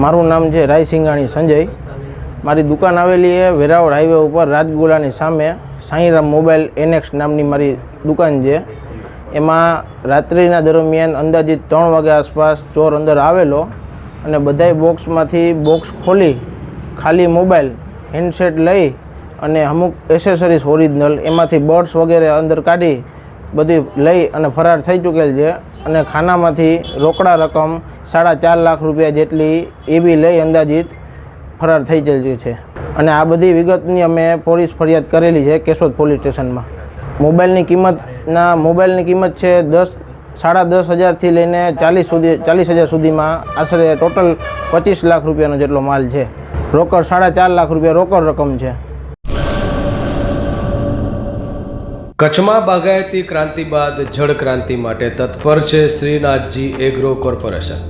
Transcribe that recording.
મારું નામ છે રાય સિંગાણી સંજય. મારી દુકાન આવેલી છે વેરાવળ હાઈવે ઉપર રાજગુલાની સામે સાંઈરામ મોબાઈલ એનેક્સ નામની મારી દુકાન છે. એમાં રાત્રિના દરમિયાન અંદાજિત ત્રણ વાગ્યા આસપાસ ચોર અંદર આવેલો અને બધાય બોક્સમાંથી બોક્સ ખોલી, ખાલી મોબાઈલ હેન્ડસેટ લઈ અને અમુક એસેસરીઝ ઓરિજિનલ એમાંથી બર્ડ્સ વગેરે અંદર કાઢી, બધી લઈ અને ફરાર થઈ ચૂકેલ છે અને ખાનામાંથી રોકડા રકમ સાડા ચાર લાખ રૂપિયા જેટલી એ બી લઈ અંદાજિત ફરાર થઈ ગયેલ છે. અને આ બધી વિગતની અમે પોલીસ ફરિયાદ કરેલી છે કેશોદ પોલીસ સ્ટેશનમાં. મોબાઈલની કિંમતના મોબાઈલની કિંમત છે દસ, સાડા દસ હજારથી લઈને ચાલીસ સુધી, ચાલીસ હજાર સુધીમાં આશરે ટોટલ પચીસ લાખ રૂપિયાનો જેટલો માલ છે. રોકડ સાડા ચાર લાખ રૂપિયા રોકડ રકમ છે. કચ્છમાં બાગાયતી ક્રાંતિ બાદ જળ ક્રાંતિ માટે તત્પર છે શ્રીનાથજી એગ્રો કોર્પોરેશન.